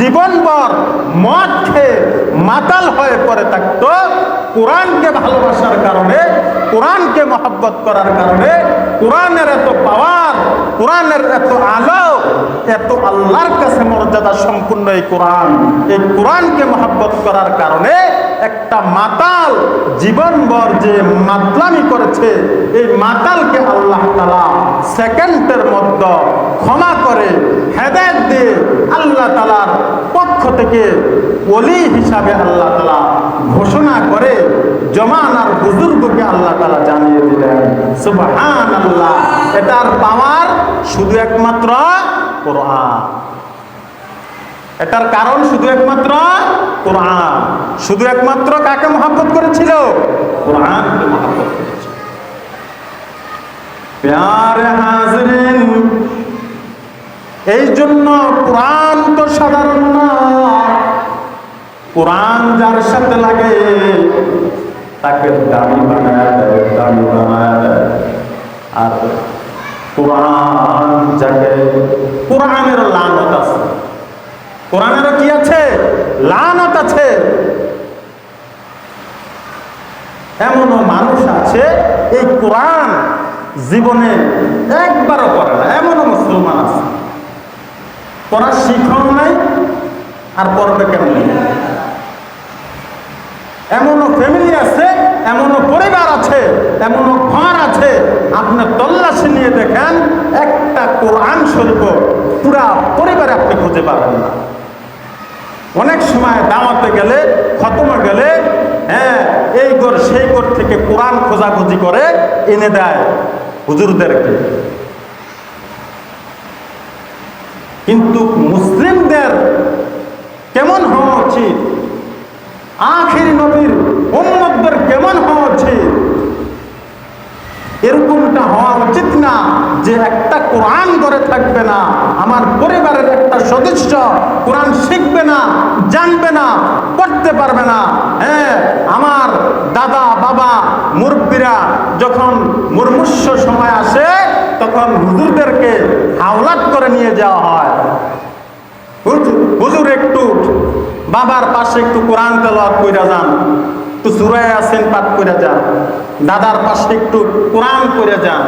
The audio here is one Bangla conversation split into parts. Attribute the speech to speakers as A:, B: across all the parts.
A: জীবনভর মদ খেয়ে মাতাল হয়ে পড়ে থাকত, কোরআনকে ভালোবাসার কারণে, কোরআনকে মহাব্বত করার কারণে, কোরআনের এত পাওয়ার কোরআনের এত আলো, এত আল্লাহর কাছে মর্যাদা সম্পূর্ণ এই কোরআন। এই কোরআনকে মহাব্বত করার কারণে একটা মাতাল জীবনভর যে মাতলামি করেছে, এই মাতালকে আল্লাহ তালা সেকেন্ডের মধ্যে ক্ষমা করে হেদায়ত দিয়ে আল্লাহ তালার পক্ষ থেকে অলি হিসাবে আল্লাহ তালা ঘোষণা করে জমানার বুজুর্গকে আল্লাহ তালা জানিয়ে দিলেন সুবহান আল্লাহ এটার পাওয়ার শুধু একমাত্র কোরআন। এটার কারণ শুধু একমাত্র কোরআন। শুধু একমাত্র কাকে মহাব্বত করেছিল? হাজরিন এই জন্য কোরআন তো সাধারণ না। কোরআন যার সাথে লাগে, তাকে দামি বানায় দেয়, দামি বানায় দেয়। আর কোরআন যাকে, কোরআনের লানত আছে। কোরআনেরও কি আছে? লানত আছে। এমনও মানুষ আছে, এই কোরআন জীবনে একবারও পড়ে না, এমনও মুসলমান আছে। পড়ার শিক্ষণ নাই, আর পড়বে কেমন? এমনও ফ্যামিলি আছে, এমনও পরিবার আছে, এমনও ঘর আছে। আপনি তল্লাশি নিয়ে দেখেন, একটা কোরআন শরীফ পুরা পরিবারে আপনি খুঁজে পাবেন না। অনেক সময় দামাতে গেলে, খতমে গেলে হ্যাঁ এই ঘর সেই ঘর থেকে কোরআন খোঁজাখুঁজি করে এনে দেয় হুজুরদেরকে। কিন্তু মুসলিমদের কেমন হওয়া উচিত? আখির নবীর উম্মতদের কেমন হওয়া উচিত? এরকমটা হওয়া উচিত না। যে একটা কোরআন করে থাকবে না, আমার পরিবারের একটা সদস্য কোরআন শিখবে না, জানবে না, পড়তে পারবে না হ্যাঁ আমার দাদা, বাবা, মুরব্বীরা যখন মুরমুষ্য সময় আসে, তখন হুজুরদেরকে হাওলাত করে নিয়ে যাওয়া হয়। হুজুর একটু, বাবার পাশে একটু কোরআন তেলাওয়াত কইরা যান, একটু সুরায় আসেন পাঠ করে যান, দাদার পাশে একটু কোরআন করে যান।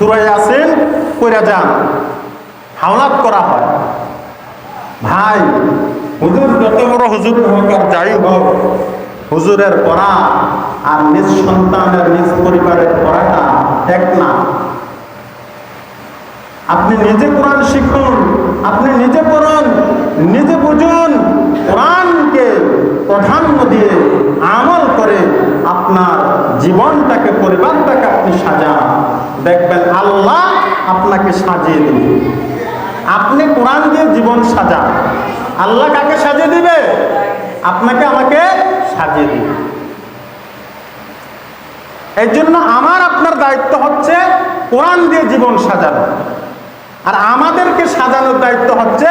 A: সুরায় আসেন করে যান। হাওলাত করা হয়। ভাই, হুজুর যত বড় হুজুর হোক যাই হোক, হুজুরের পড়া আর নিজ সন্তানের, নিজ পরিবারের পড়াটা এক না। আপনি নিজে কোরআন শিখুন, আপনি নিজে পড়ুন, নিজে বুঝুন, কোরআনকে প্রাধান্য দিয়ে আমল করে আপনার জীবনটাকে, পরিবারটাকে আপনি সাজান। আল্লাহ আপনাকে সাজিয়ে দেবে। আপনি কোরআন দিয়ে জীবন সাজান। আল্লাহ কাকে সাজিয়ে দিবে? আপনাকে আমাকে সাজিয়ে দিবে। এই জন্য আমার, আপনার দায়িত্ব হচ্ছে কোরআন দিয়ে জীবন সাজানো। আর আমাদেরকে সাজানোর দায়িত্ব হচ্ছে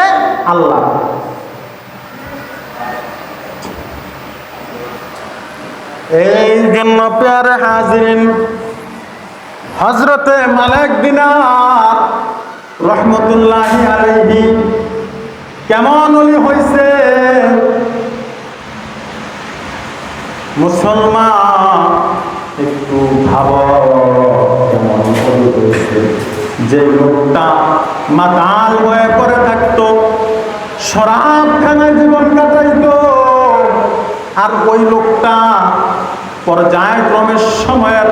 A: আল্লাহ। এই জন্য পেয়ারে হাজিরিন হজরতে মালিক দিনার রহমতুল্লাহ আলাইহি কেমন অলি হয়েছে মুসলমান, একটু ভাব কেমন হয়েছে যে লোকটা মাতাল হয়ে পড়ে থাকতো শরাবখানায় জীবন কাটাইতো, আর ওই লোকটা পর্যায়ক্রমের সময়ের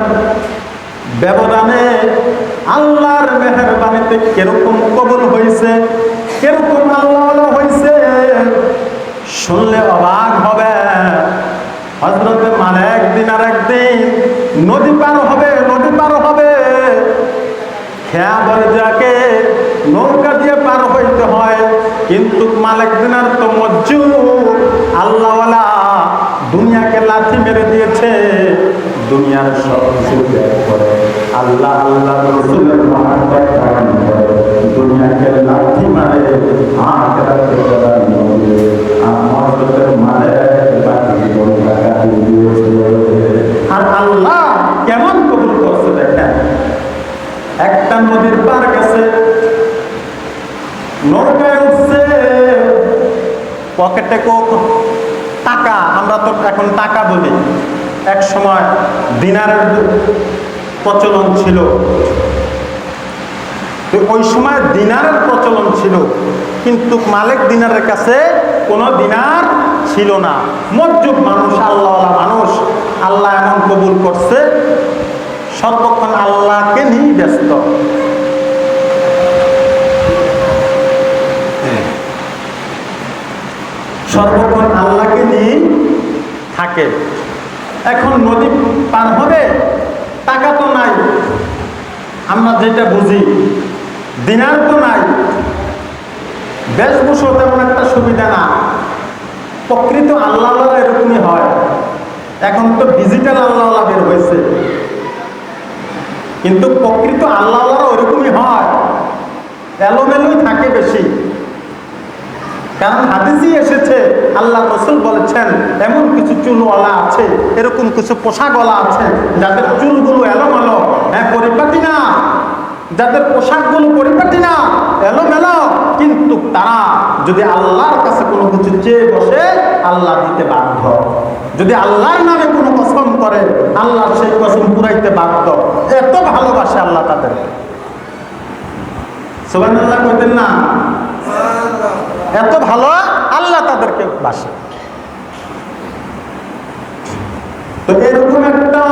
A: ব্যবধানে আল্লাহর মেহরবানিতে কীরকম কবুল হয়েছে কীরকম আল্লাহ হয়েছে শুনলে অবাক হবে। হজরতে মানে একদিন আর একদিন নদী পার হবে, নদী পার হবে। খেয়া যাকে নৌকা দিয়ে পার হইতে হয়, কিন্তু মালিক দিনার তো মজ্জু আল্লাহওয়ালা দুনিয়াকে লাথি মেরে দিয়েছে, দুনিয়ার সব কিছু করে। আল্লাহ আল্লাহ রসুলের মহাব্বত ধারণ করে। দুনিয়াকে লাথি মারে, আখেরাতে প্রদান করে। আমার মানে বাকি জীবন আর আল্লাহ কেমন কবুল একটা নদীর পার গেছে, নৌকায় উঠছে, পকেটে টাকা। আমরা তো এখন টাকা বলি। এক সময় দিনারের প্রচলন ছিল। ওই সময় দিনারের প্রচলন ছিল। কিন্তু মালিক দিনারের কাছে কোনো দিনার ছিল না। মজ্জুব মানুষ, আল্লাহওয়ালা মানুষ। আল্লাহ এমন কবুল করছে, সর্বক্ষণ আল্লাহকে নিয়েই ব্যস্ত। সর্বক্ষণ আল্লাহকে নিয়ে থাকে। এখন নদী পার হবে টাকা তো নাই। আমরা যেটা বুঝি, দিনার তো নাই। বেশভূষণ তেমন একটা সুবিধা না। প্রকৃত আল্লাহ এরকমই হয়। এখন তো ডিজিটাল আল্লাহ বের হয়েছে। কিন্তু প্রকৃত আল্লাহ ওরকমই হয়। এলোমেলোই থাকে বেশি। কারণ হাদিসই এসেছে, আল্লাহ রসুল বলেছেন, এমন কিছু চুলওয়ালা আছে, এরকম কিছু পোশাকওয়ালা আছে, যাদের চুলগুলো এলোমেলো। হ্যাঁ পরিপাটি না। যাদের পোশাকগুলো পরিপাটি না, এলোমেলো। কিন্তু তারা যদি আল্লাহর কাছে কোনো কিছু চেয়ে বসে, আল্লাহ দিতে বাধ্য। যদি আল্লাহর নামে কোনো কসম করে, আল্লাহ সেই কসম পুরাইতে বাধ্য। এত ভালোবাসে আল্লাহ তাদের সুবান আল্লাহ কইতেন না এত ভালো, আল্লাহ তাদেরকে বাসে। তো এরকম একটা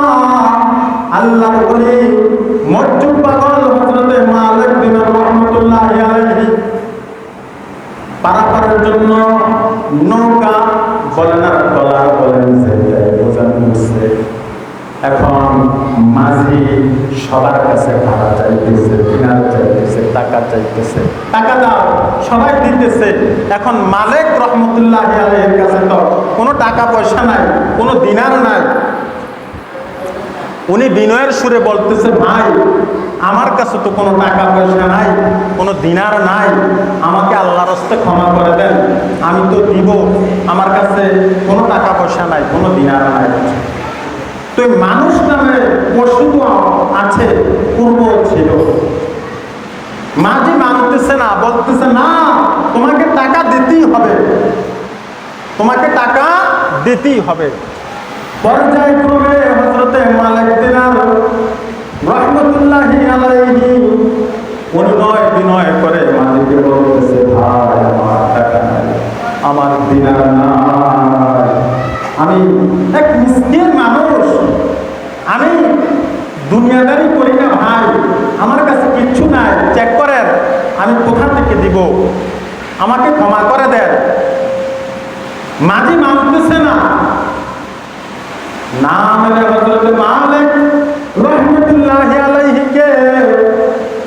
A: আল্লাহ বলি মজ্জুব পাগল হজরতে মালিক দিনার রহমতুল্লাহ আলাইহি, পারাপারের জন্য নৌকা বলেন মাঝি সবার কাছে ভাড়া চাইতেছে দিনার চাইতেছে, টাকা চাইতেছে। টাকা দাও, সবাই দিতেছে। এখন মালিক রহমতুল্লাহ আলাইহির কাছে তো কোনো টাকা পয়সা নাই, কোনো দিনার নাই। উনি বিনয়ের সুরে বলতেছে, ভাই, আমার কাছে তো কোনো টাকা পয়সা নাই, কোনো দিনার নাই। আমাকে আল্লাহর হস্তে ক্ষমা করে দেন। আমি তো দিব, আমার কাছে কোনো টাকা পয়সা নাই, কোনো দিনার নাই। তো মানুষ নামে পশু আছে, পূর্ব ছিল মাঝি মানতেছে না, বলতেছে, না, তোমাকে টাকা দিতেই হবে। তোমাকে টাকা দিতেই হবে। পর্যায়ক্রমে হজরতে মালিক দিনার রহমতুল্লাহি আলাইহি অনুনয় বিনয় করে মালিককে বলতেছে, ভাই, আমার টাকা আমার দিনার নাই। আমি এক মিসকিন আমি দুনিয়াদারি করি না ভাই। আমার কাছে কিচ্ছু নাই। চেক করেন। আমি কোথা থেকে দিব? আমাকে ক্ষমা করে দেন। মাঝি মানতেছে না।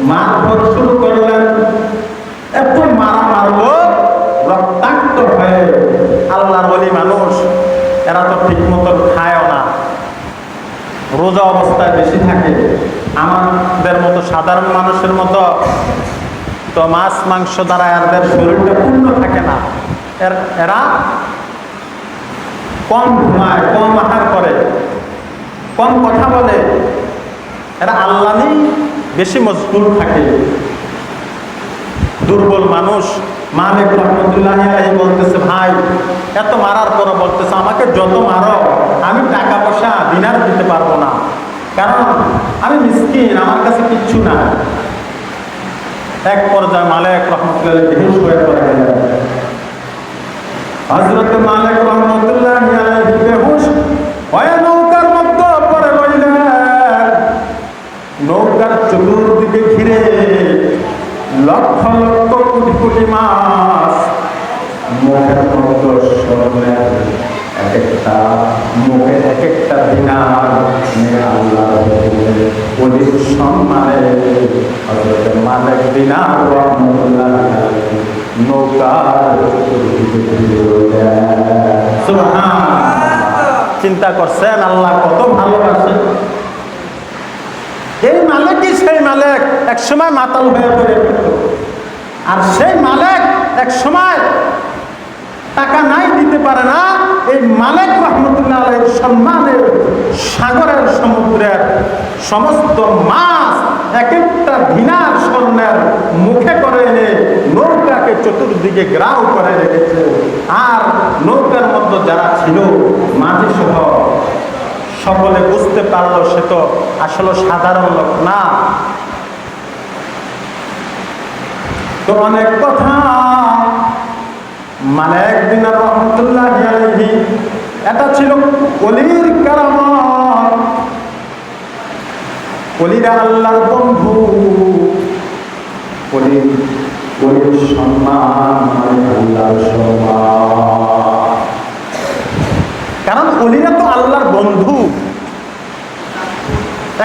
A: মারধর শুরু করলেন এত মারা মারলো রক্তাক্ত হয়ে আল্লাহর বলি মানুষ এরা তো ঠিক মতো খায়ও না রোজা অবস্থায় বেশি থাকে। আমাদের মতো সাধারণ মানুষের মতো তো মাছ, মাংস দ্বারা এদের শরীরটা পূর্ণ থাকে না। এর কম ঘুমায়, কম আহার করে, কম কথা বলে। এরা আল্লাহ বেশি মজবুত থাকে। দুর্বল মানুষ। মালিক রহমতুল্লাহ বলতেছে, ভাই, এত মারার পরও বলতেছে, আমাকে যত মারো আমি টাকা পয়সা দিনার দিতে পারব না। কারণ আমি মিসকিন, আমার কাছে কিচ্ছু না এক পর্যায়ে মালিক রহমতুল্লাহ বেহুশ হয়ে পড়ে হজরত রহমতুল্লাহ বেহুশ হয়ে নৌকার মধ্যে পড়ে নৌকার চতুর্দিকে ঘিরে লক্ষ লক্ষ কোটি কোটি মাছ মুখের এক একটা মুখে এক একটা দিনার আল্লাহ অধিক সম্মানে হজরত মালিক দিনার রহমতুল্লাহ নৌকার। চিন্তা করছেন আল্লাহ কত ভালোবাসে এই মালিকই সেই মালিক এক সময় মাতাল হয়ে পড়ে আর সেই মালিক এক সময় টাকা নাই, দিতে পারে না এই মালিক রহমতুল্লাহ আলাইহির সম্মানের সাগরের সমুদ্রের সমস্ত মাছ এক একটা ভিনার স্বর্ণের মুখে করে এনে নৌকাকে চতুর্দিকে গ্রাউ করে রেখেছে। আর নৌকার মধ্যে যারা ছিল মাঝি সহ সকলে বুঝতে পারল সে তো আসলে সাধারণ লোক না। তো অনেক কথা মানে একদিন রহমতুল্লাহ এটা ছিল অলির কারামত। অলিরা আল্লাহর বন্ধু। অলির অলির সম্মান মানে আল্লাহর সম্মান। কারণ অলিরা তো আল্লাহর বন্ধু।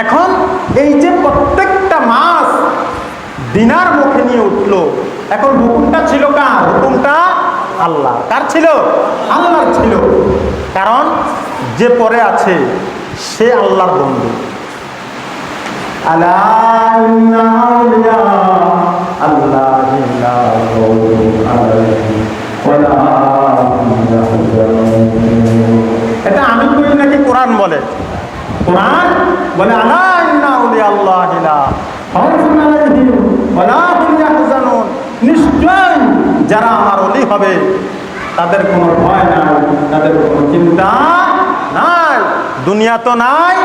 A: এখন এই যে প্রত্যেকটা মাস দিনার মুখে নিয়ে উঠল, এখন হুকুমটা ছিল কার? হুকুমটা আল্লাহ। কার ছিল? আল্লাহর ছিল। কারণ যে পরে আছে সে আল্লাহর বন্ধু। আল্লাহি। এটা আমি কই নাকি কোরআন বলে? কোরআন বলে আলা যারা হবে তাদের কোনো ভয় নাই, তাদের কোনো চিন্তা নাই, দুনিয়া তো নাই,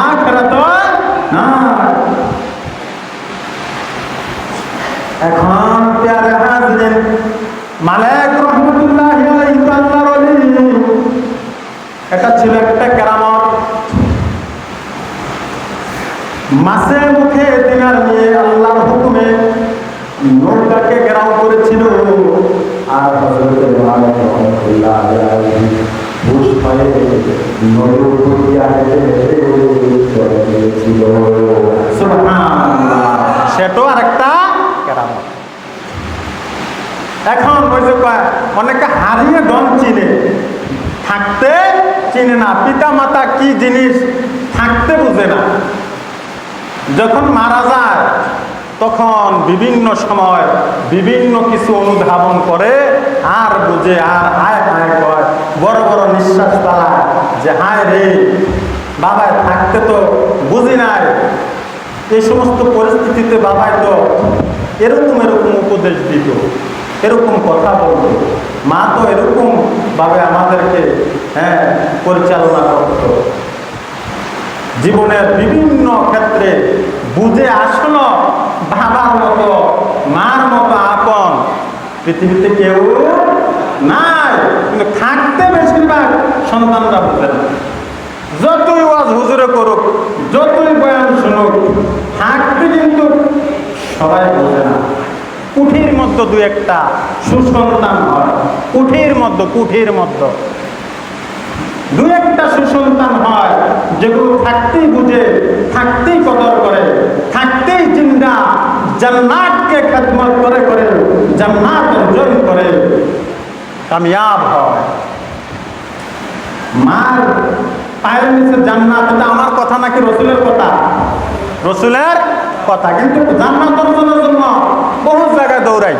A: আখেরাত নাই। এখন রহমতুল্লাহ তো এটা ছিল একটা কেরামত। মাসে মুখে দিনার নিয়ে আল্লাহর হুকুমে নৌকাকে ঘেরাও করেছিল। হযরত মালিক রহমতুল্লাহ আলাইহি সেটাও আরেকটা কেরামত। এখন ওই অনেকে হারিয়ে দম চিনে। থাকতে চিনে না পিতা মাতা কি জিনিস থাকতে বুঝে না। যখন মারা যায় তখন বিভিন্ন সময় বিভিন্ন কিছু অনুধাবন করে আর বুঝে, আর হায় হায় কয়, বড় বড় নিঃশ্বাস পালায় যে, হায় রে, বাবায় থাকতে তো বুঝি নাই। এই সমস্ত পরিস্থিতিতে বাবাই তো এরকম এরকম উপদেশ দিত, এরকম কথা বলতো। মা তো এরকম ভাবে আমাদেরকে হ্যাঁ পরিচালনা করত। জীবনের বিভিন্ন ক্ষেত্রে বুঝে আসলো বাবার মতো মার মতো আপন। পৃথিবীতে কেউ নাই, কিন্তু থাকতে বেশিরভাগ সন্তানরা বুঝে না। যতই ওয়াজ হুজুরে করুক, যতই বয়ান শুনুক, থাকতে কিন্তু সবাই বোঝে না। কুঠির মধ্যে দু একটা সুসন্তান হয়, কুঠির মধ্যে কুঠির মধ্যে। দু একটা সুসন্তান হয়, যেগুলো থাকতেই বুঝে, থাকতেই কদর করে, থাকতেই চিন্তা জান্নাতকে খেদমত করে করে, জান্নাত অর্জন করে কামিয়াব হয়। মার পায়ের নিচে জান্নাত, এটা আমার কথা নাকি রসুলের কথা? রসুলের কথা, কিন্তু জান্নাত অর্জনের জন্য বহুত জায়গায় দৌড়াই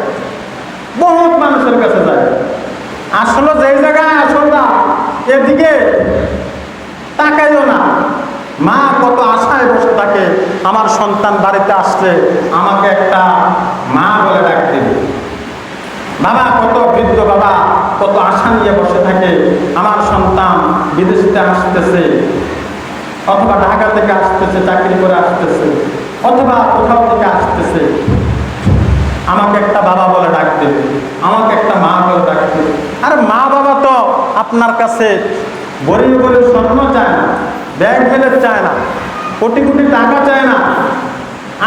A: বহুত মানুষের কাছে যায়। আসলে যেই জায়গায় আসল না, এদিকে তাকাইও না। মা কত আশায় বসে থাকে, আমার সন্তান বাড়িতে আসছে আমাকে একটা মা বলে ডাক দেবে বাবা, কত বৃদ্ধ বাবা, কত আশা নিয়ে বসে থাকে, আমার সন্তান বিদেশিতে আসতেছে, অথবা ঢাকা থেকে আসতেছে, চাকরি করে আসতেছে, অথবা কোথাও থেকে আসতেছে। আমাকে একটা বাবা বলে ডাক দেবে আমাকে একটা মা বলে ডাক দেবে আর মা বাবা তো আপনার কাছে গরিব গরিব স্বর্ণ চায় না। ব্যাগ ব্যালেন্স চায় না, কোটি কোটি টাকা চায় না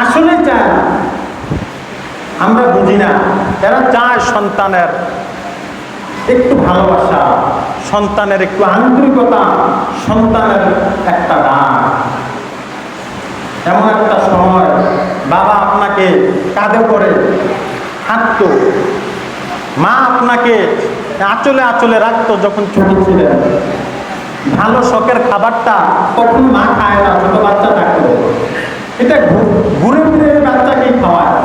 A: আসলে চায় না। আমরা বুঝি না, এরা চায় সন্তানের একটু ভালোবাসা, সন্তানের একটু আন্তরিকতা, সন্তানের একটা ডাক। এমন একটা সময় বাবা আপনাকে কাঁধে করে হাঁটতো, মা আপনাকে আঁচলে আঁচলে রাখতো যখন ছোট ছিলেন। ভালো শখের খাবারটা তখন মা খায় না, ছোট বাচ্চাটা করে এটা ঘুরে এই বাচ্চাকেই খাওয়ায়।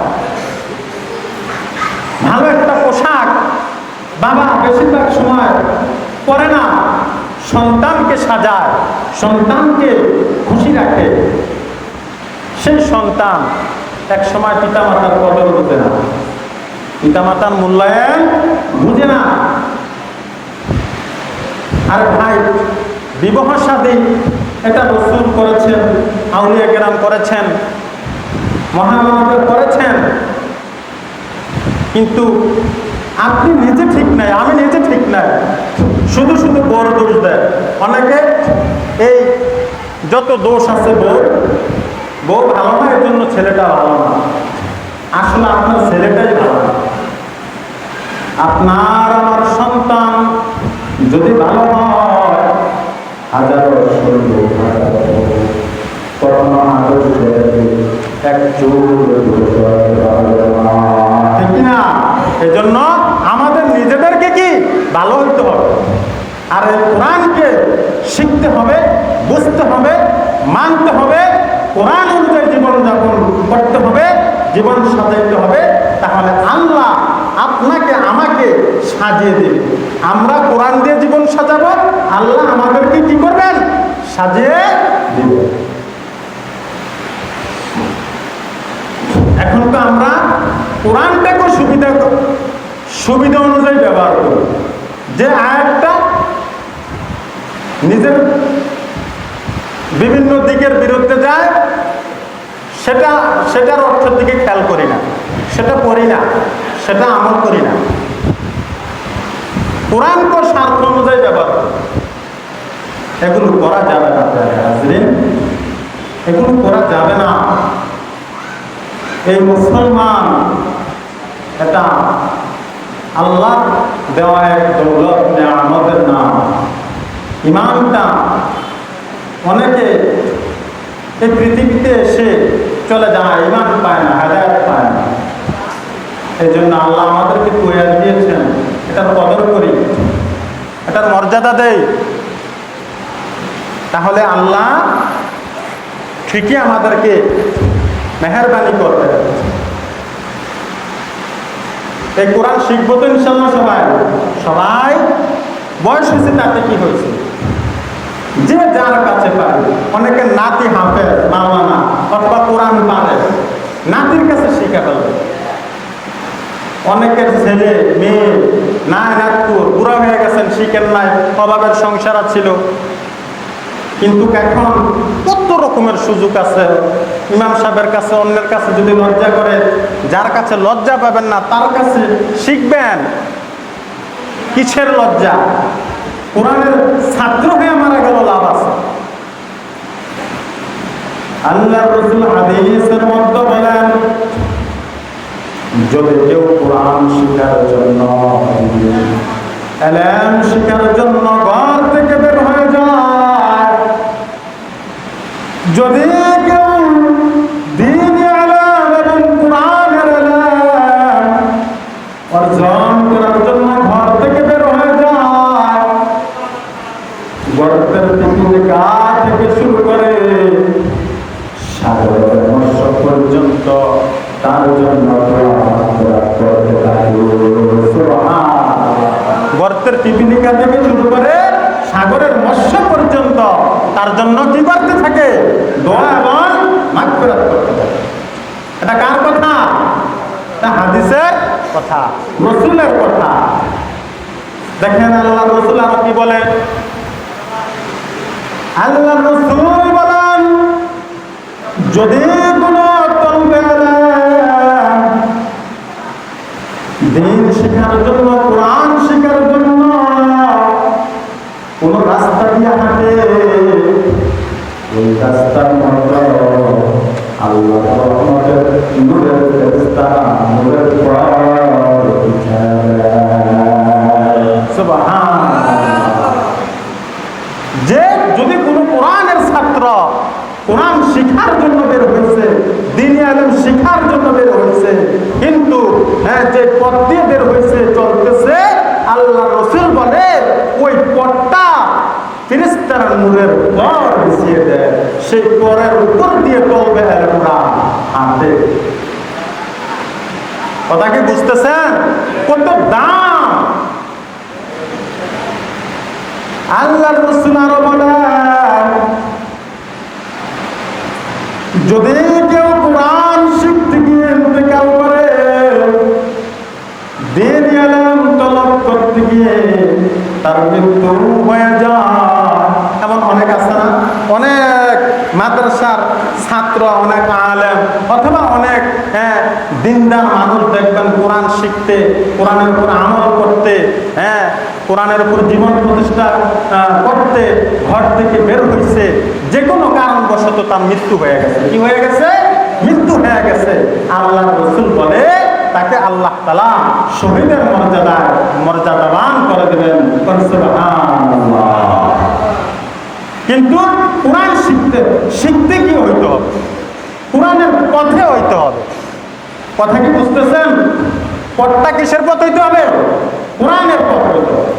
A: ভালো একটা পোশাক বাবা বেশিরভাগ সময় পরে না, সন্তানকে সাজায়, সন্তানকে খুশি রাখে। সেই সন্তান এক সময় পিতা মাতার কদর হতে না। পিতামাতার মূল্যায়ন বুঝে না। আর ভাই বিবাহ সাদী এটা রসুল করেছেন, আউলিয়া কেরাম করেছেন, মহামানবের করেছেন। কিন্তু আপনি নিজে ঠিক নাই, আমি নিজে ঠিক নাই। শুধু শুধু বড় দোষ দেয়। অনেকে এই যত দোষ আছে বউ বউ ভালো না, এর জন্য ছেলেটা ভালো না। আসলে আপনার ছেলেটাই ভালো। না আপনার আমার সন্তান যদি ভালো হয় হাজারো সৈন্য এজন্য আমাদের নিজেদেরকে কি? ভালো হইতে হবে। আর এই কোরআনকে শিখতে হবে, বুঝতে হবে, মানতে হবে, কোরআন অনুযায়ী জীবনযাপন করতে হবে, জীবন সাজাইতে হবে, তাহলে আল্লাহ আপনাকে আমাকে সাজিয়ে দেবে। আমরা কোরআন দিয়ে জীবন সাজাবো আল্লাহ আমাদেরকে কি করবেন? সাজিয়ে দেবেন। এখন তো আমরা কোরআনটাকে সুবিধা সুবিধা অনুযায়ী ব্যবহার করি যে আয়াতটা নিজের বিভিন্ন দিকের বিরুদ্ধে যায়, সেটা, সেটার অর্থের দিকে খেয়াল করি না। সেটা পড়ি না, সেটা আমল করি না। কোরআনকে স্বার্থ অনুযায়ী ব্যবহার করি এগুলো করা যাবে না এগুলো করা যাবে না। এই মুসলমান এটা আল্লাহ দেওয়া এক দৌলত আমাদের নাম। ইমানটা অনেকে এই পৃথিবীতে এসে চলে যায় ইমান পায় না হাজার পায় না এই জন্য আল্লাহ আমাদেরকে তৈরি দিয়েছেন এটার কদর করি এটার মর্যাদা দেই তাহলে আল্লাহ ঠিকই আমাদেরকে মেহরবানি করবে। এই কোরআন শিখব তো ইনশাল্লাহ সবাই। সবাই বয়স হয়েছে তাতে কি হয়েছে? যে যার কাছে পারে। অনেকে নাতি হাফেজ, মাওলানা, অথবা কোরআন পারে। নাতির কাছে শিখে ফেলবে। অনেকের ছেলে, মেয়ে না নাতকুর বুড়া হয়ে গেছেন, শিখেন নাই, অভাবের সংসার ছিল কিন্তু এখন কত রকমের সুযোগ আছে? ইমাম সাহেবের কাছে, অন্যের কাছে যদি লজ্জা করে, যার কাছে লজ্জা পাবেন না, তার কাছে শিখবেন। কিসের লজ্জা? কোরআনের ছাত্র হয়ে মারা গেল লাভ আছে। আল্লাহ রসুল হাদিসের মধ্যে বলেন, যদি কেউ কোরআন শিখার জন্য এলেম শিখার জন্য ঘর থেকে যদি রসুল বলেন, যদি কোন দিন শেখার জন্য, কোরআন শেখার জন্য কোন রাস্তা দিয়ে হাঁটে, ওই রাস্তার মধ্যে আল্লাহ রহমতের নূরের ফেরেশতা, নূরের শিখার জন্য বের হয়েছে, দিনী আলম শিখার জন্য বের হয়েছে কিন্তু হ্যাঁ যে পথ দিয়ে বের হয়েছে, চলতেছে, আল্লাহ রসুল বলে, ওই পথটা আল্লাহ আরও যদি কেউ কোরআন শিখতে গিয়ে ইন্তেকাল করে দিন এলাম তলব করতে গিয়ে তার মৃত্যু হয়ে যায় এমন অনেক আছে না। অনেক মাদ্রাসার ছাত্র, অনেক আলেম, অথবা অনেক হ্যাঁ দিনদার মানুষ দেখবেন কোরআন শিখতে, কোরআনের উপর আমল করতে হ্যাঁ কোরআনের উপর জীবন প্রতিষ্ঠা করতে, ঘর থেকে বের হয়েছে। যে কোনো কারণবশত তার মৃত্যু হয়ে গেছে। কি হয়ে গেছে? মৃত্যু হয়ে গেছে। আল্লাহ রসুল বলে, তাকে আল্লাহ তালা শহীদের মর্যাদা, মর্যাদাবান করে দেবেন। কিন্তু কোরআন শিখতে শিখতে কি হইতে হবে? কোরআনের পথে হইতে হবে। কথা কি বুঝতেছেন? পথটা কিসের পথ হইতে হবে? কোরআনের পথ হইতে হবে।